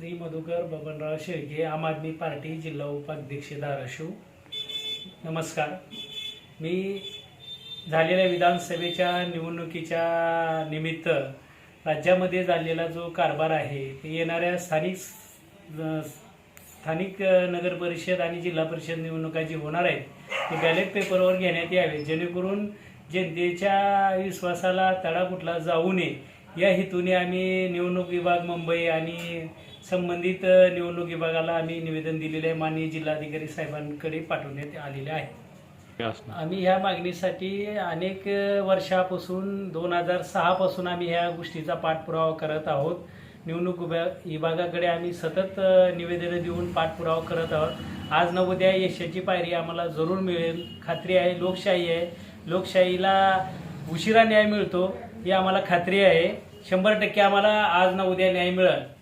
श्री मधुकर बबनराव शेळके आम आदमी पार्टी जिल्हा उपाध्यक्ष धाराशिव नमस्कार. मी झालेल्या विधानसभेच्या निवडणुकीच्या निमित्त राज्यामध्ये झालेला जो कारभार आहे ते येणाऱ्या स्थानिक स्थानिक नगर परिषद आणि जिल्हा परिषद निवडणुका जी होणार आहेत ते बॅलेट पेपरवर घेण्यात यावे जेणेकरून जनतेच्या विश्वासाला तडा कुठला जाऊ नये या हेतूने आम्ही निवडणूक विभाग मुंबई आणि संबंधित निवडणूक विभागाला आम्ही निवेदन दिलेले आहे. माननीय जिल्हाधिकारी साहेबांकडे पाठवण्यात आलेले आहे. आम्ही ह्या मागणीसाठी अनेक वर्षापासून दोन हजार सहापासून आम्ही ह्या गोष्टीचा पाठपुरावा करत आहोत. निवडणूक विभा- विभागाकडे आम्ही सतत निवेदनं देऊन पाठपुरावा करत आहोत. आज न उद्या यशाची पायरी आम्हाला जरूर मिळेल. खात्री आहे लोकशाही आहे. लोकशाहीला उशिरा न्याय मिळतो ही आम्हाला खात्री आहे. शंभर टक्के आम्हाला आज ना उद्या न्याय मिळेल.